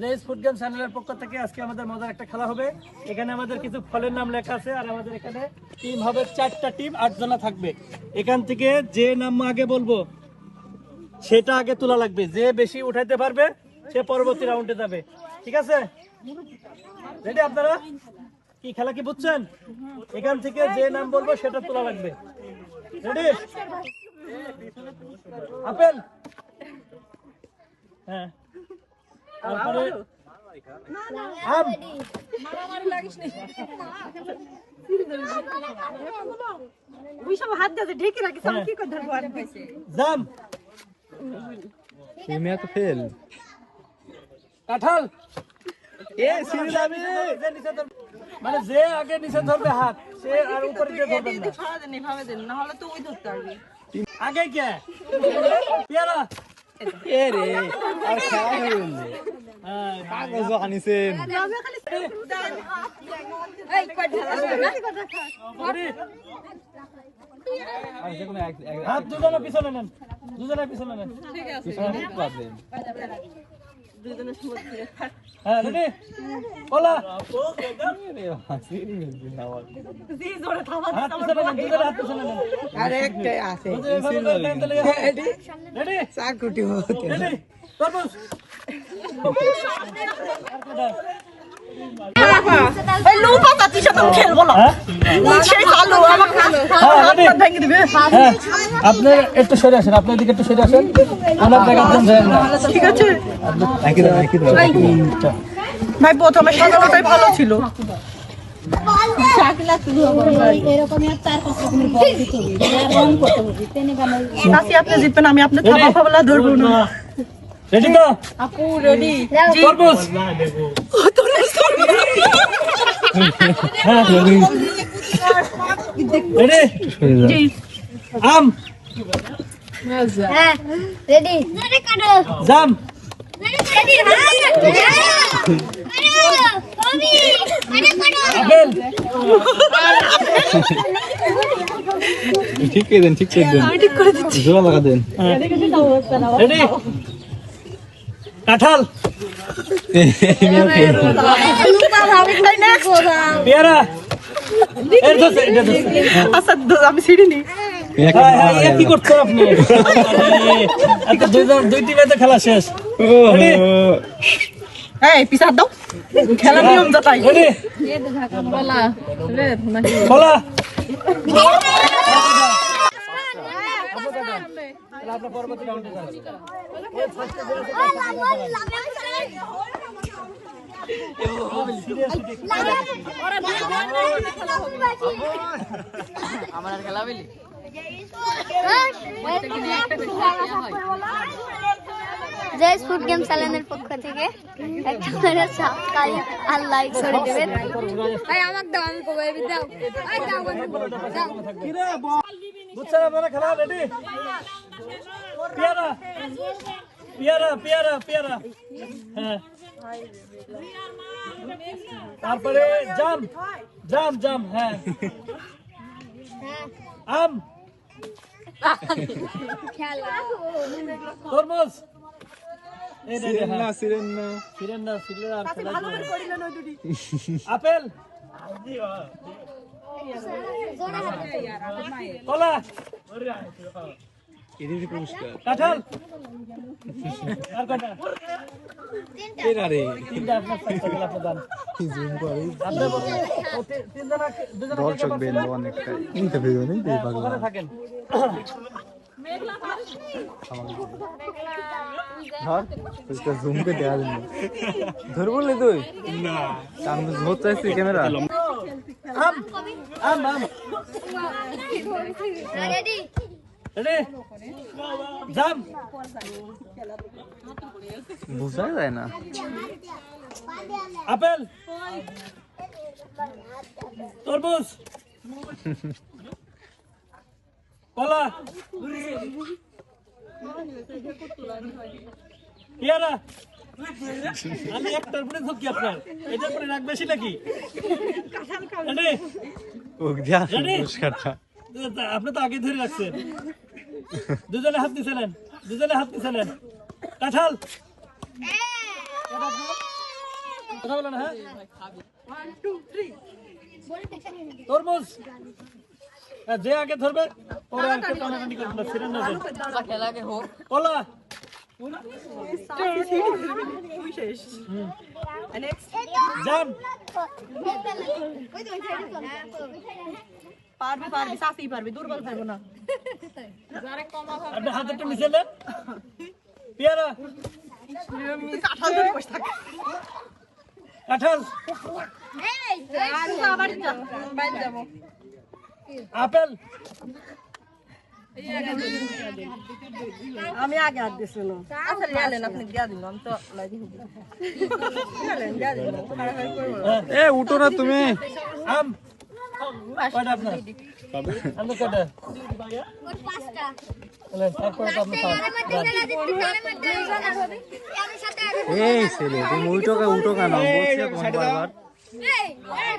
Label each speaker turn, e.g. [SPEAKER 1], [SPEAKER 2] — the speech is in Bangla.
[SPEAKER 1] জেস ফুড গেম চ্যানেলের পক্ষ থেকে আজকে আমাদের মজার একটা খেলা হবে। এখানে আমাদের কিছু ফলের নাম লেখা আছে আর আমাদের এখানে টিম হবে চারটা টিম আট জনা থাকবে। এখান থেকে যে নাম আগে বলব, সেটা আগে তোলা লাগবে। যে বেশি উঠাইতে পারবে, সে পরবর্তী রাউন্ডে যাবে। ঠিক আছে? রেডি আপনারা? কি খেলা কি বুঝছেন? এখান থেকে যে নাম বলব, সেটা তোলা লাগবে। Ready apple? হ্যাঁ। তারপরে আম।
[SPEAKER 2] ওই সব হাত দিয়ে ঢেকে রাখিস আমি কি করে ধরবো আর
[SPEAKER 1] জাম।
[SPEAKER 3] মেয়ে তো ফেল
[SPEAKER 1] কাঁঠাল।
[SPEAKER 3] এ সিরিলামি
[SPEAKER 1] যে নিচে ধরবে- মানে যে আগে নিচে ধরবে হাত সে আর উপরে দিয়ে ধরবে না।
[SPEAKER 2] ছড়া দেন এভাবে দেন না হলে তো ওই ধরতে পারবি।
[SPEAKER 1] আগে কে? পেয়ারা।
[SPEAKER 3] এ রে আর খেলা হইল
[SPEAKER 1] হ্যাঁ,
[SPEAKER 3] কাগজ আনিছেন
[SPEAKER 1] হাত দুজনে পিছনে নেন দুজনে পিছনে নেন
[SPEAKER 3] পিছনে পাবেন
[SPEAKER 2] দুজনের সময়
[SPEAKER 1] হ্যাঁ রেডি কলা
[SPEAKER 3] রে হাসিরি মিলছে না বল
[SPEAKER 2] জি জোরে থামা
[SPEAKER 1] হাত পিছনে নেন দুজনে হাত পিছনে নেন
[SPEAKER 4] আরে একটাই আছে
[SPEAKER 1] রেডি রেডি
[SPEAKER 4] চাকুটি হতে
[SPEAKER 1] রেডি তরমুজ আপনি একটু সরে আসেন আপনার দিকে একটু সরে আসেন। জায়গা একদম যায় না
[SPEAKER 2] ঠিক আছে। ভাই প্রথমে সাজানোটাই ভালো ছিল। আপনি জিতবেন আমি আপনার থাবা ফাবলা ধরবো না।
[SPEAKER 1] রেডি তো?
[SPEAKER 2] আপু রেডি
[SPEAKER 1] তরমুজ। হ্যাঁ রেডি আম
[SPEAKER 5] রেডি রেডি
[SPEAKER 1] জাম
[SPEAKER 5] রেডি কবি কাটো
[SPEAKER 1] আপেল
[SPEAKER 3] ঠিক করে দেন। ঠিক করে দেন লাগা দেন।
[SPEAKER 1] রেডি কাঁঠাল। পেয়ারা।
[SPEAKER 2] আচ্ছা আমি সিঁড়ি নি
[SPEAKER 1] হ্যাঁ, হ্যাঁ, কি করছেন আপনি? আচ্ছা, দুই টিমে তো খেলা শেষ।
[SPEAKER 2] এই পিছার দাও। খেলা নিয়ম যাতাই
[SPEAKER 1] কলা আপনার পরবর্তী রাউন্ডে যান।
[SPEAKER 5] জয় ফুড গেম চ্যানেলের পক্ষ থেকে একটা করে সাবস্ক্রাইব আর লাইক করে দেবেন। ভাই আমাকে দাও আমি কবে দাও। দাও দাও।
[SPEAKER 1] কিরে বুঝছেন আপনারা খেলা রেডি পেয়ারা পেয়ারা পেয়ারা পেয়ারা হ্যাঁ তারপরে জাম জাম জাম হ্যাঁ আম তরমুজ এই রে, রে, হ্যাঁ।
[SPEAKER 3] সিরেন না
[SPEAKER 1] ফিরেন না ফিরলে আর খেলা যাবে না। আপেল কলা।
[SPEAKER 3] এদিকে পুরস্কার
[SPEAKER 1] কাঁঠাল। আর কয়টা?
[SPEAKER 3] এর আরে।
[SPEAKER 1] তিনটা আপনার চারটা গেল আপনার দান
[SPEAKER 3] জুম করে
[SPEAKER 1] আপনি বলুন, ও তি- তিনজনা কে- দুজনা কে
[SPEAKER 3] দর্শক
[SPEAKER 1] পারছেন?
[SPEAKER 3] অনেকটা নিতে নেই এই পাগলা
[SPEAKER 1] ওখানে থাকেন।
[SPEAKER 3] ধর তুই জুম করে দেয়া দিন ধর বললি তুই? না। আমি ধরতে ক্যামেরা।
[SPEAKER 1] আম আম আম
[SPEAKER 5] রেডি
[SPEAKER 1] রেডি জাম
[SPEAKER 3] বোঝা যায় না
[SPEAKER 1] আপেল তরমুজ কলা পেয়ারা আমি একটার পরে ধুকি আপনার। এটার পরে রাগ বেশি নাকি? রেডি
[SPEAKER 3] ও দিয়া
[SPEAKER 1] Ready?
[SPEAKER 3] পুরস্কারটা
[SPEAKER 1] আপনি তো আগে ধরে রাখছেন। দুজনে হাত দিছিলেন। দুজনে হাত দিছিলেন। কাঁঠাল? কথা বলো না হ্যাঁ? তরমুজ? হ্যাঁ, যে আগে ধরবে ওরা একটা টানাটানি করবে না, ছিঁড়ে নেবে কলা? জাম
[SPEAKER 2] পারবি পারবি সাফি পারবি দুর্বল পারব না আবার যাব
[SPEAKER 1] আপেল
[SPEAKER 2] আমি আগে হাত দিয়েছিলাম আচ্ছা লিয়ালেন আপনি দিয়া দিন আমি তো লাগি লিয়ালেন দিয়া দিন
[SPEAKER 3] এ উঠো না তুমি।
[SPEAKER 1] আম। কয়টা আপনার? কয়টা?
[SPEAKER 5] পাঁচটা
[SPEAKER 3] এই ছেলে তুমি উঠো উঠো কেন বলছি তোমাকে বারবার।
[SPEAKER 5] এই